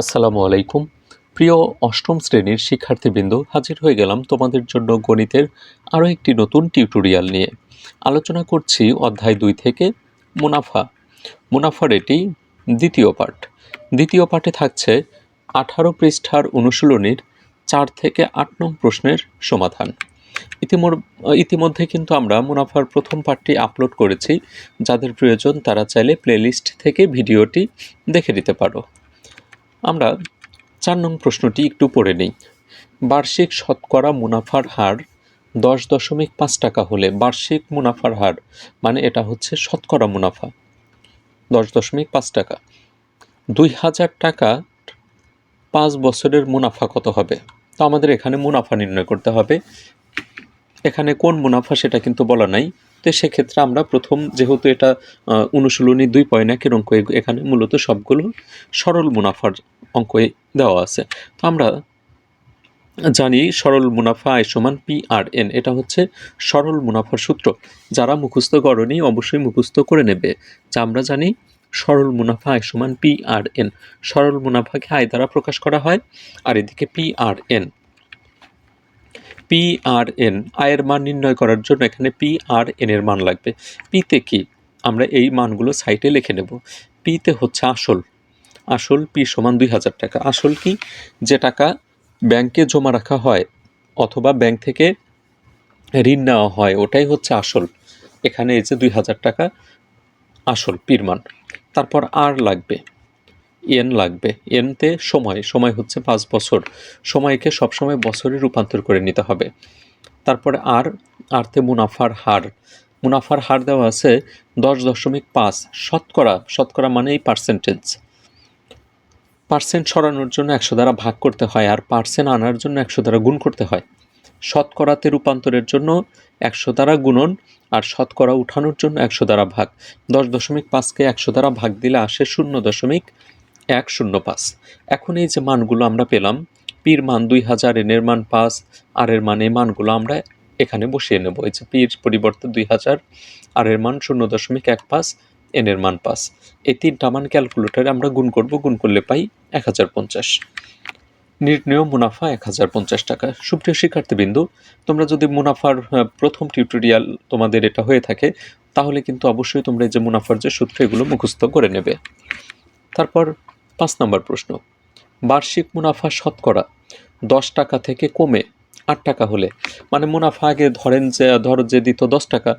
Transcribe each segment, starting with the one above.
আসসালামু আলাইকুম। প্রিয় অষ্টম শ্রেণির শিক্ষার্থীবৃন্দ, হাজির হয়ে গেলাম তোমাদের জন্য গণিতের আরও একটি নতুন টিউটোরিয়াল নিয়ে। আলোচনা করছি অধ্যায় দুই থেকে মুনাফা। মুনাফার এটি দ্বিতীয় পাঠ। দ্বিতীয় পাঠে থাকছে আঠারো পৃষ্ঠার অনুশীলনীর চার থেকে আট নং প্রশ্নের সমাধান। ইতিমর, ইতিমধ্যে কিন্তু আমরা মুনাফার প্রথম পাঠটি আপলোড করেছি। যাদের প্রয়োজন তারা চাইলে প্লেলিস্ট থেকে ভিডিওটি দেখে নিতে পারো। আমরা চার নং প্রশ্নটি একটু পড়ে নিই। বার্ষিক শতকরা মুনাফার হার দশ দশমিক পাঁচ টাকা হলে বার্ষিক মুনাফার হার মানে এটা হচ্ছে শতকরা মুনাফা। দশ দশমিক পাঁচ টাকা। দুই হাজার টাকা পাঁচ বছরের মুনাফা কত হবে? তো আমাদের এখানে মুনাফা নির্ণয় করতে হবে। এখানে কোন মুনাফা সেটা কিন্তু বলা নাই। তো সেক্ষেত্রে আমরা প্রথম যেহেতু এটা অনুশীলনী দুই পয়েন্ট একের অঙ্ক এখানে মূলত সবগুলো সরল মুনাফার অঙ্ক দেওয়া আছে। তো আমরা জানি সরল মুনাফা আয় সমান পি আর এন এটা হচ্ছে সরল মুনাফার সূত্র। যারা মুখস্থ করনি অবশ্যই মুখস্থ করে নেবে। যা আমরা জানি সরল মুনাফা আয় সমান পি আর এন সরল মুনাফাকে আয় দ্বারা প্রকাশ করা হয়, আর এদিকে P R N P R N আয়ের মান নির্ণয় করার জন্য এখানে পি আর এন এর মান লাগবে। পিতে কি? আমরা এই মানগুলো সাইটে লিখে নেব। পিতে হচ্ছে আসল। আসল পি সমান দুই হাজার টাকা। আসল কি? যে টাকা ব্যাংকে জমা রাখা হয় অথবা ব্যাংক থেকে ঋণ নেওয়া হয়, ওটাই হচ্ছে আসল। এখানে এই যে দুই হাজার টাকা আসল পির মান। তারপর আর লাগবে। এন লাগবে। এনতে সময় সময় হচ্ছে পাঁচ বছর। সময়কে সবসময় বছরে রূপান্তর করে নিতে হবে। তারপরে আর, আরতে মুনাফার হার। মুনাফার হার দেওয়া আছে দশ দশমিক পাঁচ। শতকরা শতকরা মানেই পার্সেন্টেজ পার্সেন্ট সরানোর জন্য একশো দ্বারা ভাগ করতে হয় আর পার্সেন্ট আনার জন্য একশো দ্বারা গুণ করতে হয়। শতকরাতে রূপান্তরের জন্য একশো দ্বারা গুণন আর শতকরা উঠানোর জন্য একশো দ্বারা ভাগ। দশ দশমিক পাঁচকে একশো দ্বারা ভাগ দিলে আসে শূন্য দশমিক এক শূন্য পাঁচ এখন এই যে মানগুলো আমরা পেলাম, পির মান দুই হাজার, এনের মান পাঁচ, আর এর মান এই মানগুলো আমরা এখানে বসিয়ে নেব। এই যে পির পরিবর্তে দুই হাজার, আর এর মান শূন্য দশমিক এক পাঁচ, এনের মান পাঁচ। এই তিনটা মান ক্যালকুলেটারে আমরা গুণ করব, গুণ করলে পাই এক হাজার পঞ্চাশ। নির্ণয় মুনাফা এক হাজার পঞ্চাশ টাকা। সুপ্রিয় শিক্ষার্থীবৃন্দু, তোমরা যদি মুনাফার প্রথম টিউটোরিয়াল তোমাদের এটা হয়ে থাকে, তাহলে কিন্তু অবশ্যই তোমরা এই যে মুনাফার যে সূত্র, এগুলো মুখস্থ করে নেবে। তারপর পাঁচ নম্বর প্রশ্ন, বার্ষিক মুনাফা শতকরা দশ টাকা থেকে কমে আট টাকা হলে মানে মুনাফা আগে ধরেন যে, ধর যে দিত দশ টাকা,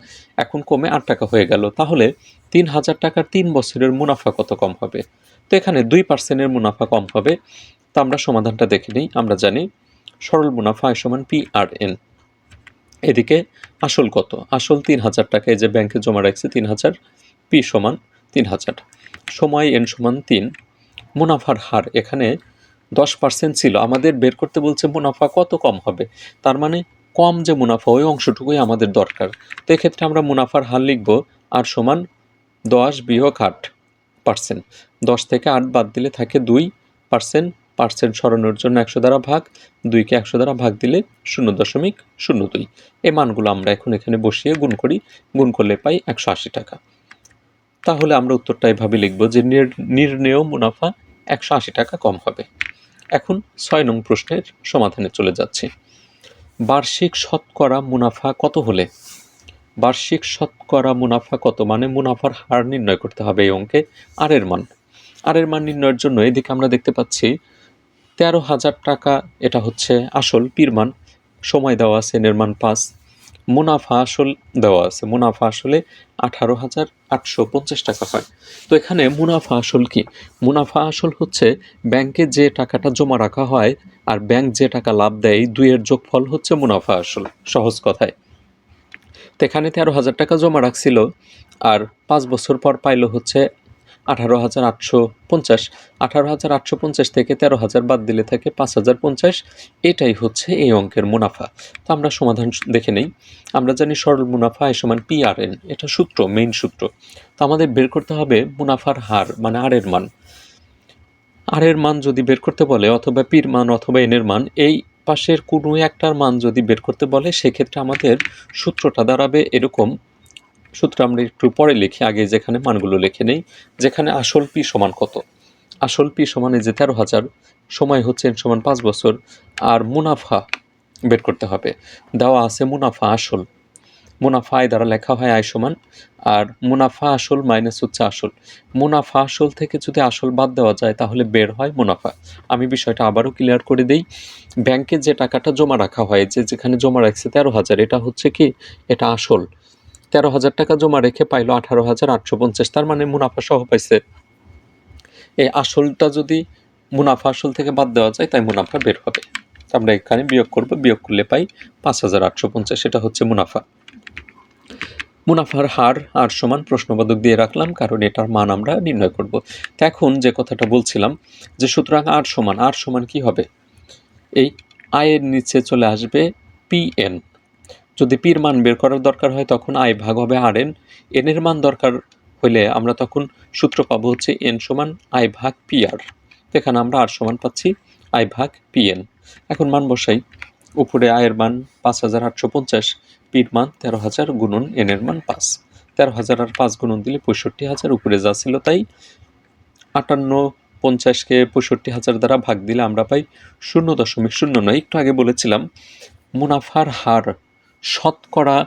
এখন কমে আট টাকা হয়ে গেল, তাহলে তিন হাজার টাকার তিন বছরের মুনাফা কত কম হবে? তো এখানে দুই পার্সেন্টের মুনাফা কম হবে, তা আমরা সমাধানটা দেখে নিই, আমরা জানি সরল মুনাফা আয় সমান পি আর এন এদিকে আসল কত? আসল তিন হাজার টাকা, এই যে ব্যাংকে জমা রাখছে তিন হাজার পি সমান তিন হাজার। সময় এন সমান তিন মুনাফার হার এখানে দশ পার্সেন্ট ছিল। আমাদের বের করতে বলছে মুনাফা কত কম হবে? তার মানে কম যে মুনাফা, ওই অংশটুকুই আমাদের দরকার। তো এক্ষেত্রে আমরা মুনাফার হার লিখব আর সমান দশ বিয়োগ আট পার্সেন্ট দশ থেকে আট বাদ দিলে থাকে দুই পার্সেন্ট পার্সেন্ট সরানোর জন্য একশো দ্বারা ভাগ, দুইকে একশো দ্বারা ভাগ দিলে শূন্য দশমিক শূন্য দুই। এ মানগুলো আমরা এখন এখানে বসিয়ে গুণ করি। গুণ করলে পাই একশো আশি টাকা। তাহলে আমরা উত্তরটা এভাবে লিখব যে নির- নির্ণেয় মুনাফা একশো আশি টাকা কম হবে। এখন ছয় নং প্রশ্নের সমাধানে চলে যাচ্ছি। বার্ষিক শতকরা মুনাফা কত হলে? বার্ষিক শতকরা মুনাফা কত মানে মুনাফার হার নির্ণয় করতে হবে এই অঙ্কে। আর এর মান। আর এর মান নির্ণয়ের জন্য এদিকে আমরা দেখতে পাচ্ছি তেরো হাজার টাকা, এটা হচ্ছে আসল পির মান। সময় দেওয়া আছে, এর মান পাঁচ। মুনাফা আসল দেওয়া আছে। মুনাফা আসলে আঠারো হাজার আটশো পঞ্চাশ টাকা হয়। তো এখানে মুনাফা আসল কি? মুনাফা আসল হচ্ছে ব্যাংকে যে টাকাটা জমা রাখা হয় আর ব্যাংক যে টাকা লাভ দেয়, দুইয়ের যোগফল হচ্ছে মুনাফা আসল। সহজ কথায়। তো এখানে তেরো হাজার টাকা জমা রাখছিল আর পাঁচ বছর পর পাইলো হচ্ছে আঠারো হাজার আটশো পঞ্চাশ। আঠারো হাজার আটশো পঞ্চাশ থেকে তেরো হাজার বাদ দিলে থাকে পাঁচ হাজার পঞ্চাশ। এটাই হচ্ছে এই অঙ্কের মুনাফা। তো আমরা সমাধান দেখে নেই। আমরা জানি সরল মুনাফা এ সমান পি আর এন এটা সূত্র মেইন সূত্র। তো আমাদের বের করতে হবে মুনাফার হার মানে আর এর মান। আর এর মান যদি বের করতে বলে, অথবা পির মান অথবা এনের মান, এই পাশের কোনো একটার মান যদি বের করতে বলে, সেক্ষেত্রে আমাদের সূত্রটা দাঁড়াবে এরকম সূত্র আমরা একটু পরে লিখি, আগে যেখানে মানগুলো লিখে নেই, যেখানে আসল পি সমান কত? আসল পি সমান এই যে তেরো হাজার, সময় হচ্ছে এন সমান পাঁচ বছর, আর মুনাফা বের করতে হবে। দেওয়া আছে মুনাফা আসল। মুনাফা আয় দ্বারা লেখা হয় আয় সমান, আর মুনাফা আসল মাইনাস হচ্ছে আসল। মুনাফা আসল থেকে যদি আসল বাদ দেওয়া যায়, তাহলে বের হয় মুনাফা। আমি বিষয়টা আবারও ক্লিয়ার করে দেই। ব্যাংকে যে টাকাটা জমা রাখা হয়, যে যেখানে জমা রাখছে তেরো হাজার, এটা হচ্ছে কি? এটা আসল। তেরো হাজার টাকা জমা রেখে পাইলো আঠারো হাজার আটশো পঞ্চাশ, তার মানে মুনাফা সহ পাইছে। এই আসলটা যদি মুনাফা আসল থেকে বাদ দেওয়া যায়, তাই মুনাফা বের হবে। আমরা এখানে বিয়োগ করব, বিয়োগ করলে পাই পাঁচ হাজার আটশো পঞ্চাশ এটা হচ্ছে মুনাফা। মুনাফার হার আর সমান প্রশ্নবাদক দিয়ে রাখলাম, কারণ এটার মান আমরা নির্ণয় করব। তো এখন যে কথাটা বলছিলাম, যে সুতরাং আর সমান আর সমান কি হবে? এই আয়ের নিচে চলে আসবে পি এন। যদি পির মান বের করার দরকার হয়, তখন আয় ভাগ হবে আর এন এনের মান দরকার হলে আমরা তখন সূত্র পাবো হচ্ছে এন সমান আয় ভাগ পি আর এখানে আমরা আর সমান পাচ্ছি আই ভাগ পি এন এখন মান বসাই। উপরে আয়ের মান পাঁচ হাজার আটশো পঞ্চাশ, পির মান তেরো হাজার গুণন এনের মান পাঁচ। তেরো হাজার আর পাঁচ গুণন দিলে পঁয়ষট্টি হাজার, উপরে যা ছিল তাই আটান্ন পঞ্চাশকে পঁয়ষট্টি হাজার দ্বারা ভাগ দিলে আমরা পাই শূন্য দশমিক শূন্য নয়। একটু আগে বলেছিলাম, মুনাফার হার শতকরা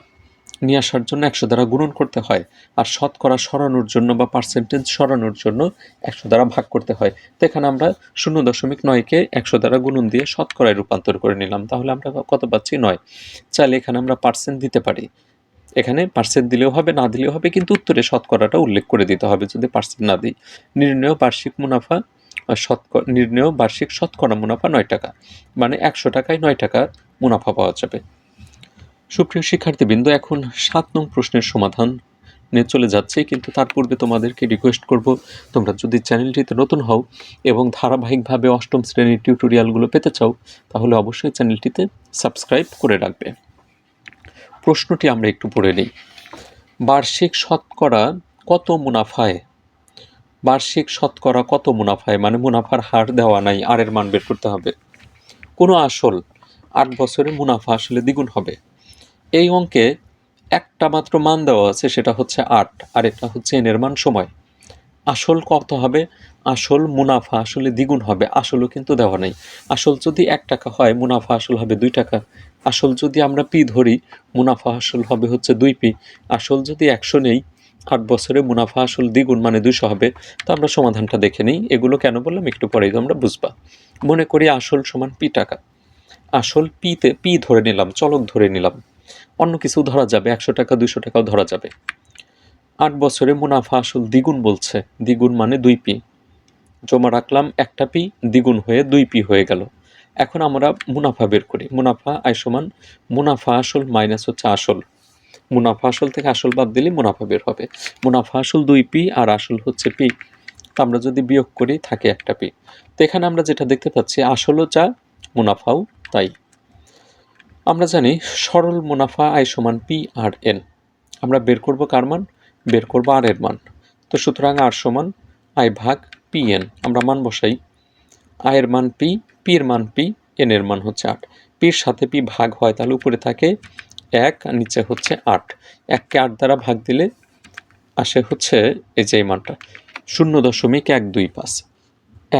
নিয়ে আসার জন্য একশো দ্বারা গুণন করতে হয়। আর শতকরা সরানোর জন্য বা পার্সেন্টেজ সরানোর জন্য একশো দ্বারা ভাগ করতে হয়। তো এখানে আমরা শূন্য দশমিক নয়কে একশো দ্বারা গুণন দিয়ে শতকরায় রূপান্তর করে নিলাম। তাহলে আমরা কত পাচ্ছি? নয়। চাইলে এখানে আমরা পার্সেন্ট দিতে পারি। এখানে পার্সেন্ট দিলেও হবে, না দিলেও হবে, কিন্তু উত্তরে শতকরাটা উল্লেখ করে দিতে হবে। যদি পার্সেন্ট না দিই, নির্ণয় বার্ষিক মুনাফা শতকরা নির্ণয় বার্ষিক শতকরা মুনাফা নয় টাকা। মানে একশো টাকায় নয় টাকা মুনাফা পাওয়া যাবে। সুপ্রিয় শিক্ষার্থীবৃন্দ, এখন সাত নং প্রশ্নের সমাধান নিয়ে চলে যাচ্ছে, কিন্তু তার পূর্বে তোমাদেরকে রিকোয়েস্ট করব, তোমরা যদি চ্যানেলটিতে নতুন হও এবং ধারাবাহিকভাবে অষ্টম শ্রেণির টিউটোরিয়ালগুলো পেতে চাও, তাহলে অবশ্যই চ্যানেলটিতে সাবস্ক্রাইব করে রাখবে। প্রশ্নটি আমরা একটু পড়ে নিই। বার্ষিক শতকরা কত মুনাফায়? বার্ষিক শতকরা কত মুনাফায়? মানে মুনাফার হার দেওয়া নাই আরের মান বের করতে হবে। কোনো আসল আট বছরে মুনাফা আসলে দ্বিগুণ হবে। এই অঙ্কে একটা মাত্র মান দেওয়া আছে, সেটা হচ্ছে আট, আর এটা হচ্ছে এনের মান সময়। আসল কত হবে? আসল মুনাফা আসলে দ্বিগুণ হবে, আসলও কিন্তু দেওয়া নেই। আসল যদি এক টাকা হয়, মুনাফা আসল হবে দুই টাকা। আসল যদি আমরা পি ধরি, মুনাফা আসল হবে হচ্ছে দুই পি। আসল যদি একশো নেই, আট বছরে মুনাফা আসল দ্বিগুণ মানে দুইশো হবে। তো আমরা সমাধানটা দেখে নিই। এগুলো কেন বললাম? একটু পরেই তোমরা বুঝবা। মনে করি আসল সমান পি টাকা। আসল পিতে পি ধরে নিলাম, চলক ধরে নিলাম। অন্য কিছু ধরা যাবে, একশো টাকা, দুইশো টাকাও ধরা যাবে। আট বছরে মুনাফা আসল দ্বিগুণ বলছে, দ্বিগুণ মানে দুই পি। জমা রাখলাম একটা পি, দ্বিগুণ হয়ে দুই পি হয়ে গেল। এখন আমরা মুনাফা বের করি। মুনাফা আয় সমান, মুনাফা আসল মাইনাস হচ্ছে আসল। মুনাফা আসল থেকে আসল বাদ দিলে মুনাফা বের হবে। মুনাফা আসল দুই পি আর আসল হচ্ছে পি। আমরা যদি বিয়োগ করি, থাকে একটা পি। তো এখানে আমরা যেটা দেখতে পাচ্ছি, আসলও যা, মুনাফাও তাই। আমরা জানি সরল মুনাফা আয় সমান পি আর এন আমরা বের করব কার মান? বের করব আর এর মান। তো সুতরাং আর সমান আয় ভাগ পি এন আমরা মান বসাই। আয়ের মান পি পির মান পি এন এর মান হচ্ছে আট। পির সাথে পি ভাগ হয় তাহলে উপরে থাকে এক, আর নিচে হচ্ছে আট। এককে আট দ্বারা ভাগ দিলে আসে হচ্ছে এই যে মানটা। শূন্য দশমিক এক দুই পাঁচ।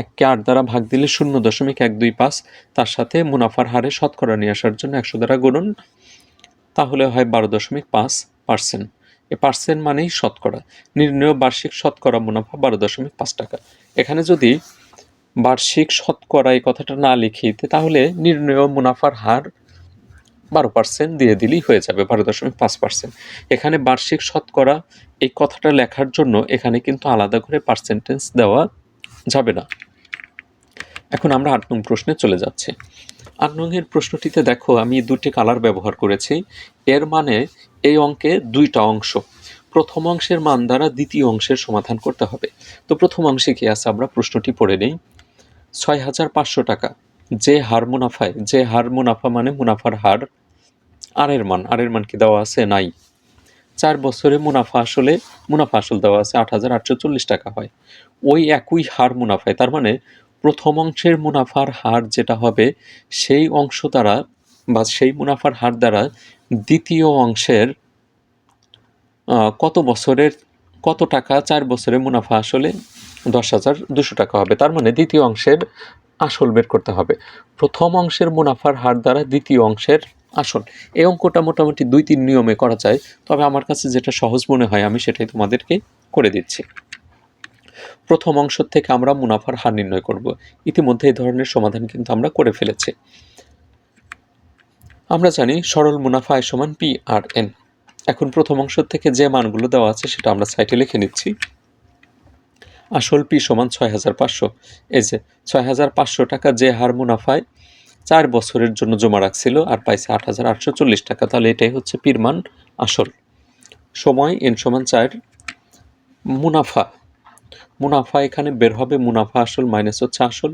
এককে আট দ্বারা ভাগ দিলে শূন্য দশমিক এক দুই পাঁচ, তার সাথে মুনাফার হারে শতকরা নিয়ে আসার জন্য একশো দ্বারা গুণন, তাহলে হয় বারো দশমিক পাঁচ পার্সেন্ট। এ পার্সেন্ট মানেই শতকরা। নির্ণয় বার্ষিক শতকরা মুনাফা বারো দশমিক পাঁচ টাকা। এখানে যদি বার্ষিক শতকরা এই কথাটা না লিখিতে তাহলে নির্ণয় মুনাফার হার বারো পার্সেন্ট দিয়ে দিলেই হয়ে যাবে, বারো দশমিক পাঁচ পার্সেন্ট। এখানে বার্ষিক শতকরা এই কথাটা লেখার জন্য এখানে কিন্তু আলাদা করে পার্সেন্টেজ দেওয়া যাবে না। এখন আমরা আট নং প্রশ্নে চলে যাচ্ছি। আট নংয়ের প্রশ্নটিতে দেখো, আমি দুটি কালার ব্যবহার করেছি। এর মানে এই অঙ্কে দুইটা অংশ। প্রথম অংশের মান দ্বারা দ্বিতীয় অংশের সমাধান করতে হবে। তো প্রথম অংশে কি আছে? আমরা প্রশ্নটি পড়ে নেই। ছয় হাজার পাঁচশো টাকা। যে হার মুনাফায়, যে হার মুনাফা মানে মুনাফার হার, আরের মান। আরের মান কি দেওয়া আছে? নাই। চার বছরে মুনাফা আসলে মুনাফা আসল দেওয়া আছে আট হাজার আটশো চল্লিশ টাকা হয়। ওই একই হার মুনাফায়, তার মানে প্রথম অংশের মুনাফার হার যেটা হবে, সেই অংশ দ্বারা বা সেই মুনাফার হার দ্বারা দ্বিতীয় অংশের কত বছরের, কত টাকা চার বছরে মুনাফা আসলে দশ হাজার দুশো টাকা হবে। তার মানে দ্বিতীয় অংশের আসল বের করতে হবে। প্রথম অংশের মুনাফার হার দ্বারা দ্বিতীয় অংশের আসল এই অঙ্কটা মোটামুটি দুই তিন নিয়মে করা যায়, তবে আমার কাছে যেটা সহজ মনে হয়, আমি সেটাই তোমাদেরকে করে দিচ্ছি। প্রথম অংশ থেকে আমরা মুনাফার হার নির্ণয় করব, ইতিমধ্যে এই ধরনের সমাধান কিন্তু আমরা করে ফেলেছি। আমরা জানি সরল মুনাফা আয় সমান পি আর এন। এখন প্রথম অংশ থেকে যে মানগুলো দেওয়া আছে, সেটা আমরা সাইটে লিখে নিচ্ছি। আসল পি সমান ছয় হাজার পাঁচশো। এই যে, ছয় হাজার পাঁচশো টাকা যে হার মুনাফায় চার বছরের জন্য জমা রাখছিল আর পাইছে আট হাজার আটশো চল্লিশ টাকা। তাহলে এটাই হচ্ছে পির মান আসল। সময় এন সমান চার। মুনাফা। মুনাফা এখানে বের হবে। মুনাফা আসল মাইনাস হচ্ছে আসল।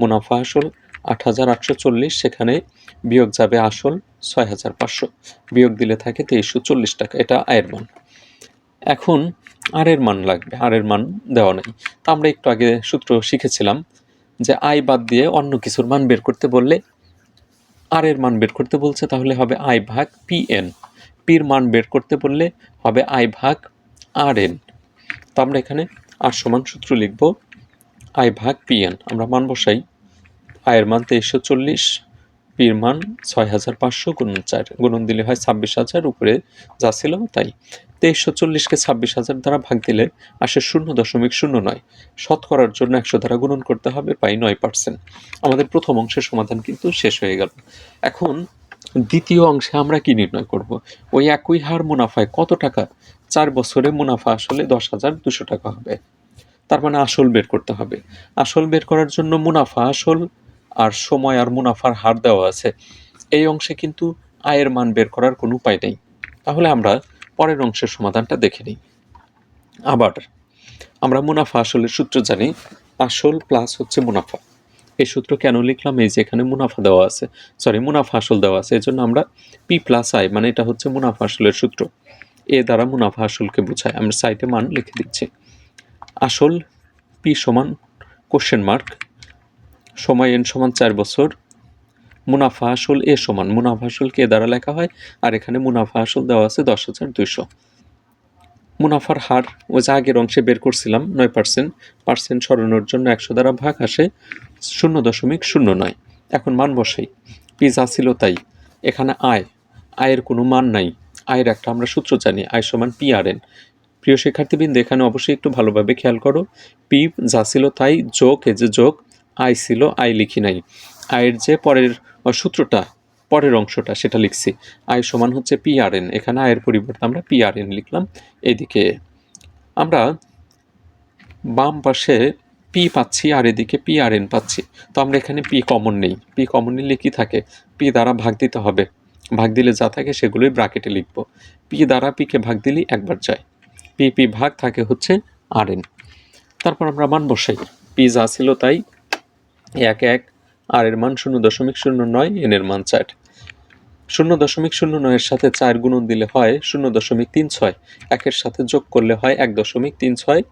মুনাফা আসল আট হাজার আটশো চল্লিশ, সেখানে বিয়োগ যাবে আসল ছয় হাজার পাঁচশো। বিয়োগ দিলে থাকে তেইশশো চল্লিশ টাকা। এটা আয়ের মান। এখন আরের মান লাগবে। আরের মান দেওয়া নেই। তা আমরা একটু আগে সূত্র শিখেছিলাম যে আয় বাদ দিয়ে অন্য কিছুর মান বের করতে বললে আর এর মান বের করতে বলছে, তাহলে হবে আই ভাগ পি এন পির মান বের করতে বললে হবে আই ভাগ আর এন তো আমরা এখানে আর সমান সূত্র লিখব আই ভাগ পি এন আমরা মান বসাই। আয়ের মান তেইশশো চল্লিশ, পির মান ছয় হাজার পাঁচশো গুণন চার। গুণন দিলে হয় ছাব্বিশ হাজার, উপরে যা ছিল তাই। তেইশশো চল্লিশকে ছাব্বিশ হাজার দ্বারা ভাগ দিলে আসে শূন্য দশমিক শূন্য নয়। শতকরার জন্য একশো দ্বারা গুণন করতে হবে পাই নয় পার্সেন্ট। আমাদের প্রথম অংশের সমাধান কিন্তু শেষ হয়ে গেল। এখন দ্বিতীয় অংশে আমরা কি নির্ণয় করব? ওই একই হার মুনাফায় কত টাকা? চার বছরে মুনাফা আসলে দশ হাজার দুশো টাকা হবে। তার মানে আসল বের করতে হবে। আসল বের করার জন্য মুনাফা আসল আর সময় আর মুনাফার হার দেওয়া আছে। এই অংশে কিন্তু আয়ের মান বের করার কোনো উপায় নেই। তাহলে আমরা পরের অংশের সমাধানটা দেখে নিই। আবার আমরা মুনাফা আসলের সূত্র জানি, আসল প্লাস হচ্ছে মুনাফা। এই সূত্র কেন লিখলাম? এই যে এখানে মুনাফা দেওয়া আছে। সরি মুনাফা আসল দেওয়া আছে। এই জন্য আমরা পি প্লাস আই মানে এটা হচ্ছে মুনাফা আসলের সূত্র। এ দ্বারা মুনাফা আসলকে বোঝায়। আমরা সাইটে মান লিখে দিচ্ছি। আসল পি সমান কোশ্চেন মার্ক সময় এন সমান চার বছর মুনাফা আসল এ সমান। মুনাফা আসল কে দ্বারা লেখা হয়? আর এখানে মুনাফা আসল দেওয়া আছে দশ হাজার দুইশো। মুনাফার হার, ওই যে আগের অংশে বের করছিলাম, নয় পার্সেন্ট। পার্সেন্ট সরানোর জন্য একশো দ্বারা ভাগ আসে শূন্য দশমিক শূন্য নয়। এখন মান বসাই। পি যা ছিল তাই। এখানে আয়। আয়ের কোনো মান নাই। আয়ের একটা আমরা সূত্র জানি। আয় সমান পি আর এন। প্রিয় শিক্ষার্থীবৃন্দ, এখানে অবশ্যই একটু ভালোভাবে খেয়াল করো। পি যা ছিল তাই, যোগ এ যে যোগ, আয় ছিল, আয় লিখি নাই। আয়ের যে পরের সূত্রটা, পরের অংশটা, সেটা লিখছি। আয় সমান হচ্ছে পিআরএন এখানে আয়ের পরিবর্তে আমরা পিআরএন লিখলাম। এদিকে আমরা বাম পাশে পি পাচ্ছি আর এদিকে পিআরএন পাচ্ছি। তো আমরা এখানে পি কমন নেই। পি কমন নিলে কি থাকে? পি দ্বারা ভাগ দিতে হবে। ভাগ দিলে যা থাকে সেগুলোই ব্রাকেটে লিখব। পি দ্বারা পিকে ভাগ দিলেই একবার যায়। পি পি ভাগ থাকে হচ্ছে আর এন তারপর আমরা মান বসাই। পি যা ছিল তাই। এক এক আর এর মান শূন্য দশমিক শূন্য নয় এন এর মান চার। শূন্য দশমিক শূন্য নয়ের সাথে চার গুণন দিলে হয় শূন্য দশমিক তিন ছয়। একের সাথে যোগ করলে হয় এক দশমিক তিন ছয়।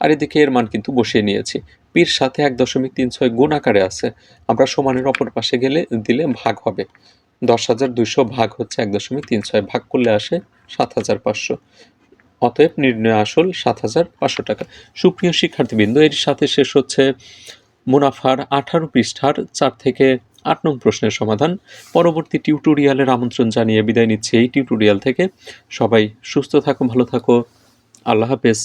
আর এদিকে এর মান কিন্তু বসিয়ে নিয়েছি। পির সাথে এক দশমিক তিন ছয় গুণ আকারে আছে। আমরা সমানের অপর পাশে গেলে, দিলে ভাগ হবে। দশ হাজার দুইশো ভাগ হচ্ছে এক দশমিক তিন ছয়, ভাগ করলে আসে সাত হাজার পাঁচশো। অতএব নির্ণয় আসল সাত হাজার পাঁচশো টাকা। সুপ্রিয় শিক্ষার্থীবৃন্দ, এর সাথে শেষ হচ্ছে মুনাফার আঠারো পৃষ্ঠার চার থেকে আট নং প্রশ্নের সমাধান। পরবর্তী টিউটোরিয়ালের আমন্ত্রণ জানিয়ে বিদায় নিচ্ছি এই টিউটোরিয়াল থেকে। সবাই সুস্থ থাকো ভালো থাকো আল্লাহ হাফেজ।